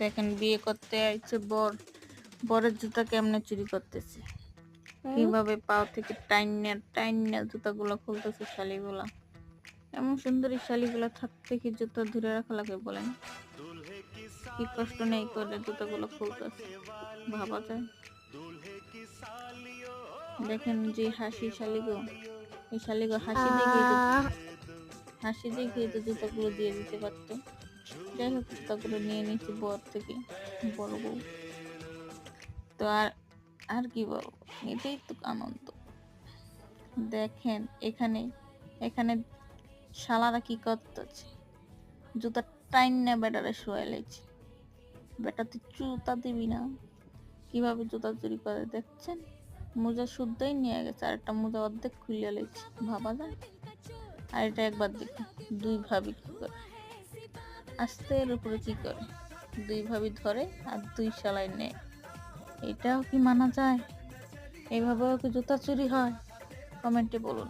দেখেন বিয়ে করতে আইছে বর বরের জুতা কেমনে চুরি করতেছে? কীভাবে পাও থেকে টাইনা টাইনা জুতাগুলো খুলতেছে শালিগুলা? এমন সুন্দরী শালিগুলা থাকতে কি জুতা ধরে রাখা লাগে বলেন? কি কষ্ট নেই করে জুতাগুলো খুলতেছে ভাবা যায়। দেখেন যে হাসি শালিগো এই শালিগো হাসি দেখে হাসি দেখে তো জুতাগুলো দিয়ে দিতে পারতো। যাই হোক জুতাগুলো নিয়ে নিচ্ছি বর থেকে, বড় বউ। তো আর আর কি বলব? এটাই তো আনন্দ। দেখেন, এখানে এখানে শালারা কি করতেছে? জুতা টাইন না বেটারে শোয়া লেছে বেটা তুই জুতা দিবি না। কীভাবে জুতা চুরি করে, দেখছেন? মোজা শুদ্ধই নিয়ে গেছে, আর একটা মোজা অর্ধেক খুলে লেছে ভাবা যায়? আর এটা একবার দেখি, দুই ভাবি কি করে? আস্তে এর উপরে কি করে? দুইভাবে ধরে আর দুই সালাই নেয়। এটাও কি মানা যায়? এভাবেও কি জুতা চুরি হয়? কমেন্টে বলুন।